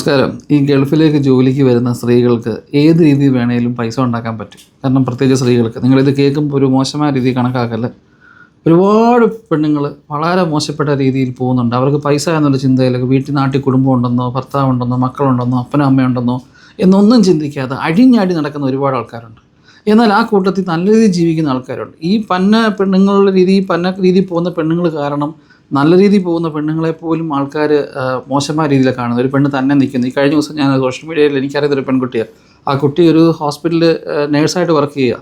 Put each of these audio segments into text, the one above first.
നമസ്കാരം. ഈ ഗൾഫിലേക്ക് ജോലിക്ക് വരുന്ന സ്ത്രീകൾക്ക് ഏത് രീതി വേണേലും പൈസ ഉണ്ടാക്കാൻ പറ്റും? കാരണം പ്രത്യേകിച്ച് സ്ത്രീകൾക്ക്. നിങ്ങളിത് കേൾക്കുമ്പോൾ ഒരു മോശമായ രീതി കണക്കാക്കല്ല? ഒരുപാട് പെണ്ണുങ്ങൾ വളരെ മോശപ്പെട്ട രീതിയിൽ പോകുന്നുണ്ട്. അവർക്ക് പൈസ എന്നുള്ള ചിന്തയിലൊക്കെ വീട്ടിൽ നാട്ടിൽ കുടുംബം ഉണ്ടെന്നോ ഭർത്താവ് ഉണ്ടെന്നോ മക്കളുണ്ടെന്നോ അപ്പനോ അമ്മയുണ്ടെന്നോ എന്നൊന്നും ചിന്തിക്കാതെ അഴിഞ്ഞാടി നടക്കുന്ന ഒരുപാട് ആൾക്കാരുണ്ട്. എന്നാൽ ആ കൂട്ടത്തിൽ നല്ല രീതിയിൽ ജീവിക്കുന്ന ആൾക്കാരുണ്ട്. ഈ പന്ന പെണ്ണുങ്ങളുടെ രീതി പന്ന രീതിയിൽ പോകുന്ന പെണ്ണുങ്ങൾ കാരണം നല്ല രീതിയിൽ പോകുന്ന പെണ്ണുങ്ങളെ പോലും ആൾക്കാർ മോശമായ രീതിയിൽ കാണുന്നു ഒരു പെണ്ണ് തന്നെ നിൽക്കുന്നു. ഈ കഴിഞ്ഞ ദിവസം ഞാൻ സോഷ്യൽ മീഡിയയിൽ എനിക്കറിയുന്ന ഒരു പെൺകുട്ടിയാണ് ആ കുട്ടി ഒരു ഹോസ്പിറ്റലിൽ നേഴ്സായിട്ട് വർക്ക് ചെയ്യുക.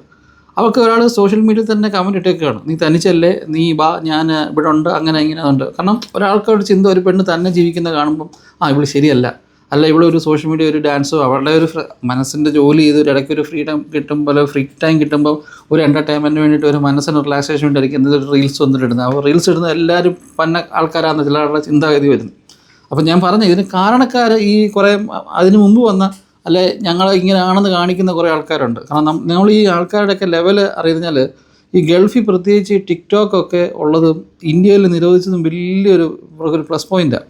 അവർക്ക് ഒരാൾ സോഷ്യൽ മീഡിയയിൽ തന്നെ കമന്റ് ഇട്ടേക്കാണ് നീ തനിച്ചല്ലേ? നീ വാ ഞാൻ ഇവിടെ ഉണ്ട് അങ്ങനെ ഇങ്ങനെ ഉണ്ട്. കാരണം ഒരാൾക്കൊരു ചിന്ത ഒരു പെണ്ണ് തന്നെ ജീവിക്കുന്ന കാണുമ്പം ആ ഇവിടെ ശരിയല്ല. അല്ല ഇവിടെ ഒരു സോഷ്യൽ മീഡിയ ഒരു ഡാൻസോ അവരുടെ ഒരു മനസ്സിന്റെ ജോലി ചെയ്ത് ഒരു ഇടയ്ക്ക് ഒരു ഫ്രീഡം കിട്ടുമ്പോൾ ഫ്രീ ടൈം കിട്ടുമ്പോൾ ഒരു എന്റർടൈൻമെന്റിന് വേണ്ടിയിട്ട് ഒരു മനസ്സിന് റിലാക്സേഷൻ വേണ്ടിയിരിക്കും എന്തൊരു റീൽസ് വന്നിട്ട് ഇടുന്നത്. റീൽസ് ഇടുന്ന എല്ലാവരും പന്ന ആൾക്കാരാണ് ചിലരുടെ ചിന്താഗതി വരുന്നത് അപ്പം ഞാൻ പറഞ്ഞു ഇതിന് കാരണക്കാർ ഈ കുറേ അതിന് മുമ്പ് വന്ന അല്ലെ ഞങ്ങൾ ഇങ്ങനെയാണെന്ന് കാണിക്കുന്ന കുറേ ആൾക്കാരുണ്ട്. കാരണം നമ്മൾ ഈ ആൾക്കാരുടെയൊക്കെ ലെവൽ അറിയുന്നാൽ ഈ ഗൾഫിൽ പ്രത്യേകിച്ച് ടിക്ടോക്കൊക്കെ ഉള്ളത് ഇന്ത്യയിൽ നിരോധിച്ചതും വലിയൊരു ഒരു പ്ലസ് പോയിന്റാണ്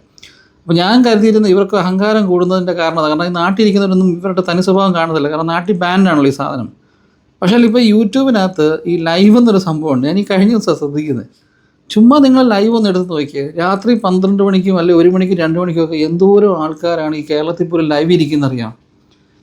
അപ്പോൾ ഞാൻ കരുതിയിരുന്ന ഇവർക്ക് അഹങ്കാരം കൂടുന്നതിന്റെ കാരണം കാരണം ഈ നാട്ടിലിരിക്കുന്നവരൊന്നും ഇവരുടെ തനി സ്വഭാവം കാണുന്നില്ല കാരണം നാട്ടിൽ ബാൻഡാണല്ലോ ഈ സാധനം. പക്ഷേ ഇപ്പോൾ യൂട്യൂബിനകത്ത് ഈ ലൈവ് എന്നൊരു സംഭവമുണ്ട്. ഞാൻ ഈ കഴിഞ്ഞ ദിവസം ശ്രദ്ധിക്കുന്നത്. ചുമ്മാ നിങ്ങൾ ലൈവ് ഒന്ന് എടുത്ത് നോക്കിയേ. രാത്രി പന്ത്രണ്ട് മണിക്കും അല്ലെങ്കിൽ ഒരു മണിക്കും രണ്ട് മണിക്കും ഒക്കെ എന്തോരം ആൾക്കാരാണ് ഈ കേരളത്തിൽ പോലും ലൈവ് ഇരിക്കുന്നറിയാം.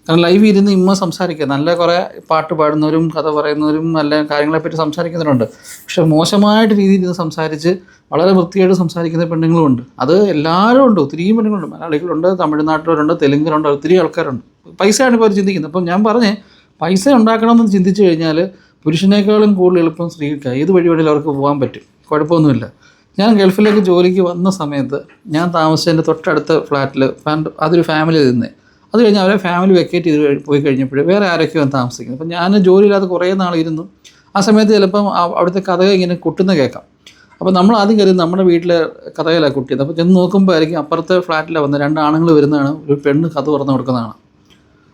കാരണം ലൈവ് ഇരുന്ന് ഇമ്മ സംസാരിക്കുക. നല്ല കുറേ പാട്ട് പാടുന്നവരും കഥ പറയുന്നവരും നല്ല കാര്യങ്ങളെപ്പറ്റി സംസാരിക്കുന്നവരുണ്ട്. പക്ഷെ മോശമായിട്ട് രീതിയിൽ ഇരുന്ന് സംസാരിച്ച് വളരെ വൃത്തിയായിട്ട് സംസാരിക്കുന്ന പെണ്ണുങ്ങളുമുണ്ട് അത് എല്ലാവരും ഉണ്ട്. ഒത്തിരിയും പെണ്ണുങ്ങളുണ്ട്. മലയാളികളുണ്ട് തമിഴ്നാട്ടിലുണ്ട് തെലുങ്കിലുണ്ട് ഒത്തിരി ആൾക്കാരുണ്ട്. പൈസയാണ് ഇപ്പോൾ ചിന്തിക്കുന്നത്. അപ്പം ഞാൻ പറഞ്ഞേ പൈസ ഉണ്ടാക്കണമെന്ന് ചിന്തിച്ചു കഴിഞ്ഞാൽ പുരുഷനേക്കാളും കൂടുതൽ എളുപ്പം സ്ത്രീക്ക് ഏത് വഴി വഴിയിൽ അവർക്ക് പോകാൻ പറ്റും. കുഴപ്പമൊന്നുമില്ല. ഞാൻ ഗൾഫിലേക്ക് ജോലിക്ക് വന്ന സമയത്ത് ഞാൻ താമസിച്ചതിന്റെ തൊട്ടടുത്ത ഫ്ലാറ്റിൽ അതൊരു ഫാമിലി നിന്നേ. അത് കഴിഞ്ഞ് അവരെ ഫാമിലി വെക്കേറ്റ് ചെയ്ത് പോയി കഴിഞ്ഞപ്പോൾ വേറെ ആരൊക്കെയോ വന്ന് താമസിക്കുന്നത് അപ്പം ഞാൻ ജോലിയില്ലാതെ കുറേ നാളിരുന്നു. ആ സമയത്ത് ചിലപ്പം അവിടുത്തെ കഥകൾ ഇങ്ങനെ കൊട്ടുന്ന കേൾക്കാം. അപ്പോൾ നമ്മൾ ആദ്യം കരുതി നമ്മുടെ വീട്ടിലെ കഥകളാണ് കുട്ടിയത്. അപ്പോൾ ചെന്ന് നോക്കുമ്പോൾ ആയിരിക്കും അപ്പുറത്തെ ഫ്ലാറ്റിലെ വന്ന രണ്ട് ആണുങ്ങൾ വരുന്നതാണ്. ഒരു പെണ്ണ് കഥ തുറന്ന് കൊടുക്കുന്നതാണ്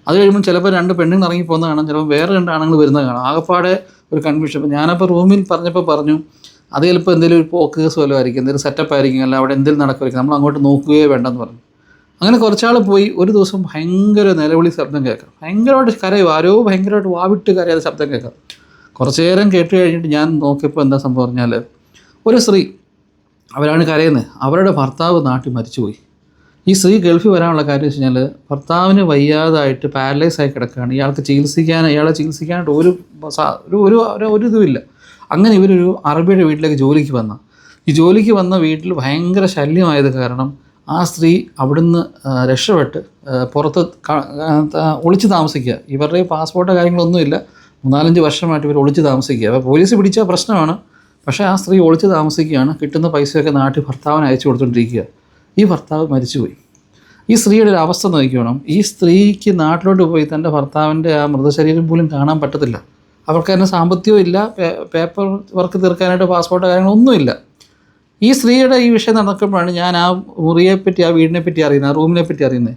അത് കഴിയുമ്പോൾ ചിലപ്പോൾ രണ്ട് പെണ്ണുങ്ങൾ ഇറങ്ങി പോകുന്ന കാണാം. ചിലപ്പോൾ വേറെ രണ്ട് ആണുങ്ങൾ വരുന്നത് കാണാം. ആകപ്പാടെ ഒരു കൺഫ്യൂഷൻ അപ്പോൾ ഞാനപ്പോൾ റൂമിൽ പറഞ്ഞപ്പോൾ പറഞ്ഞു അത് ചിലപ്പോൾ എന്തെങ്കിലും ഒരു പോക്ക് കേസ് വല്ലതും ആയിരിക്കും. എന്തെങ്കിലും സെറ്റപ്പ് ആയിരിക്കും. അല്ല അവിടെ എന്തെങ്കിലും നടക്കുമായിരിക്കും. നമ്മൾ അങ്ങോട്ട് നോക്കുകയോ വേണ്ടെന്ന് പറഞ്ഞു. അങ്ങനെ കുറച്ചാൾ പോയി ഒരു ദിവസം ഭയങ്കര നിലവിളി ശബ്ദം കേൾക്കാം. ഭയങ്കരമായിട്ട് കരയും. ആരോ ഭയങ്കരമായിട്ട് വാവിട്ട് കരയാതെ ശബ്ദം കേൾക്കാം. കുറച്ച് നേരം കേട്ട് കഴിഞ്ഞിട്ട് ഞാൻ നോക്കിയപ്പോൾ എന്താ സംഭവം പറഞ്ഞാൽ ഒരു സ്ത്രീ അവരാണ് കരയുന്നത് അവരുടെ ഭർത്താവ് നാട്ടിൽ മരിച്ചുപോയി. ഈ സ്ത്രീ ഗൾഫിൽ വരാനുള്ള കാര്യം വെച്ച് കഴിഞ്ഞാൽ ഭർത്താവിന് വയ്യാതായിട്ട് പാരലൈസ് ആയി കിടക്കുകയാണ്. ഇയാൾക്ക് ചികിത്സിക്കാൻ ഇയാളെ ചികിത്സിക്കാനായിട്ട് ഒരു ഒരു ഒരു- ഒരു ഇതുമില്ല അങ്ങനെ ഇവരൊരു അറബിയുടെ വീട്ടിലേക്ക് ജോലിക്ക് വന്ന. ഈ ജോലിക്ക് വന്ന വീട്ടിൽ ഭയങ്കര ശല്യമായത് കാരണം ആ സ്ത്രീ അവിടുന്ന് രക്ഷപ്പെട്ട് പുറത്ത് ഒളിച്ച് താമസിക്കുക. ഇവരുടെ പാസ്പോർട്ടോ കാര്യങ്ങളൊന്നുമില്ല. മൂന്നാലഞ്ച് വർഷമായിട്ട് ഇവർ ഒളിച്ച് താമസിക്കുക. അപ്പോൾ പോലീസ് പിടിച്ച പ്രശ്നമാണ്. പക്ഷേ ആ സ്ത്രീ ഒളിച്ച് താമസിക്കുകയാണ്. കിട്ടുന്ന പൈസയൊക്കെ നാട്ടിൽ ഭർത്താവിന് അയച്ചു കൊടുത്തുകൊണ്ടിരിക്കുക ഈ ഭർത്താവ് മരിച്ചുപോയി. ഈ സ്ത്രീയുടെ ഒരു അവസ്ഥ നോക്കിക്കണം. ഈ സ്ത്രീക്ക് നാട്ടിലോട്ട് പോയി തന്റെ ഭർത്താവിന്റെ ആ മൃതശരീരം പോലും കാണാൻ പറ്റത്തില്ല. അവർക്ക് തന്നെ സാമ്പത്തികവും ഇല്ല. പേപ്പർ വർക്ക് തീർക്കാനായിട്ട് പാസ്പോർട്ടോ കാര്യങ്ങളൊന്നുമില്ല. ഈ സ്ത്രീയുടെ ഈ വിഷയം നടക്കുമ്പോഴാണ് ഞാൻ ആ മുറിയെ പറ്റി ആ വീടിനെ പറ്റി അറിയുന്നത് ആ റൂമിനെ പറ്റി അറിയുന്നത്.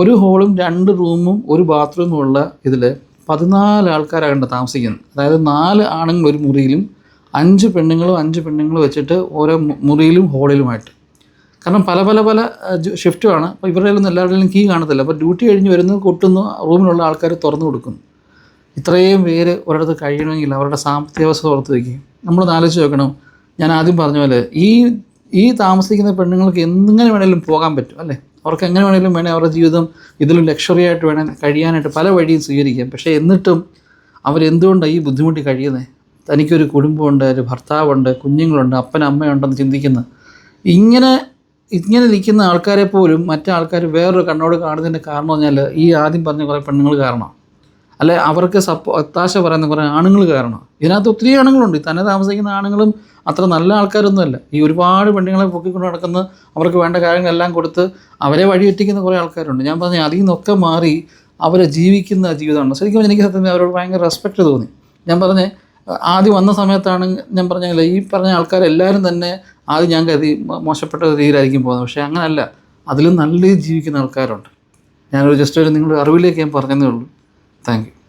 ഒരു ഹോളും രണ്ട് റൂമും ഒരു ബാത്റൂമും ഉള്ള ഇതിൽ പതിനാല് ആൾക്കാരാണ് താമസിക്കുന്നത്. അതായത് നാല് ആണുങ്ങൾ ഒരു മുറിയിലും അഞ്ച് പെണ്ണുങ്ങളും അഞ്ച് പെണ്ണുങ്ങളും വെച്ചിട്ട് ഓരോ മുറിയിലും ഹോളിലുമായിട്ട്. കാരണം പല പല പല ഷിഫ്റ്റുമാണ്. അപ്പോൾ ഇവരുടെ ഒന്നും എല്ലാവരുടെയും കീ കാണത്തില്ല. അപ്പോൾ ഡ്യൂട്ടി കഴിഞ്ഞ് വരുന്നത് കൊട്ടുന്നു റൂമിലുള്ള ആൾക്കാർ തുറന്നു കൊടുക്കുന്നു. ഇത്രയും പേര് ഒരിടത്ത് കഴിയണമെങ്കിൽ അവരുടെ സാമ്പത്തിക അവസ്ഥ ഓർത്ത് വയ്ക്കും നമ്മൾ ആലോചിച്ച് നോക്കണം. ഞാൻ ആദ്യം പറഞ്ഞ പോലെ ഈ ഈ താമസിക്കുന്ന പെണ്ണുങ്ങൾക്ക് എങ്ങനെ വേണേലും പോകാൻ പറ്റും അല്ലേ? അവർക്ക് എങ്ങനെ വേണേലും വേണേൽ അവരുടെ ജീവിതം ഇതിലും ലക്ഷറി ആയിട്ട് വേണേൽ കഴിയാനായിട്ട് പല വഴിയും സ്വീകരിക്കാം. പക്ഷേ എന്നിട്ടും അവരെന്തുകൊണ്ടാണ് ഈ ബുദ്ധിമുട്ടി കഴിയുന്നത് തനിക്കൊരു കുടുംബമുണ്ട് ഒരു ഭർത്താവുണ്ട് കുഞ്ഞുങ്ങളുണ്ട് അപ്പൻ അമ്മയുണ്ടെന്ന് ചിന്തിക്കുന്ന. ഇങ്ങനെ ഇങ്ങനെ നിൽക്കുന്ന ആൾക്കാരെ പോലും മറ്റു ആൾക്കാർ വേറൊരു കണ്ണോട് കാണുന്നതിന്റെ കാരണം പറഞ്ഞാൽ ഈ ആദ്യം പറഞ്ഞ കുറേ പെണ്ണുങ്ങൾ കാരണമാണ്. അല്ലെ അവർക്ക് സപ്പോ ഒത്താശ പറയുന്ന കുറേ ആണുങ്ങൾ കാരണം ഇതിനകത്ത് ഒത്തിരി ആണുങ്ങളുണ്ട്. തന്നെ താമസിക്കുന്ന ആണുങ്ങളും അത്ര നല്ല ആൾക്കാരൊന്നുമല്ല. ഈ ഒരുപാട് പെണ്ണുങ്ങളെ പൊക്കിക്കൊണ്ട് നടക്കുന്ന അവർക്ക് വേണ്ട കാര്യങ്ങളെല്ലാം കൊടുത്ത് അവരെ വഴിയെറ്റിക്കുന്ന കുറേ ആൾക്കാരുണ്ട്. ഞാൻ പറഞ്ഞു അതിൽ നിന്നൊക്കെ മാറി അവരെ ജീവിക്കുന്ന ജീവിതമാണ്. ശരിക്കും എനിക്ക് സത്യം അവരോട് ഭയങ്കര റെസ്പെക്റ്റ് തോന്നി. ഞാൻ പറഞ്ഞേ ആദ്യം വന്ന സമയത്താണ് ഞാൻ പറഞ്ഞാൽ ഈ പറഞ്ഞ ആൾക്കാരെല്ലാവരും തന്നെ ആദ്യം ഞാൻ കരുതി മോശപ്പെട്ട രീതിയിലായിരിക്കും പോകുന്നത്. പക്ഷേ അങ്ങനല്ല. അതിലും നല്ല രീതിയിൽ ജീവിക്കുന്ന ആൾക്കാരുണ്ട്. ഞാനൊരു ജസ്റ്റ് ഒരു നിങ്ങളുടെ അറിവിലേക്ക് ഞാൻ പറഞ്ഞതേ ഉള്ളൂ. Thank you.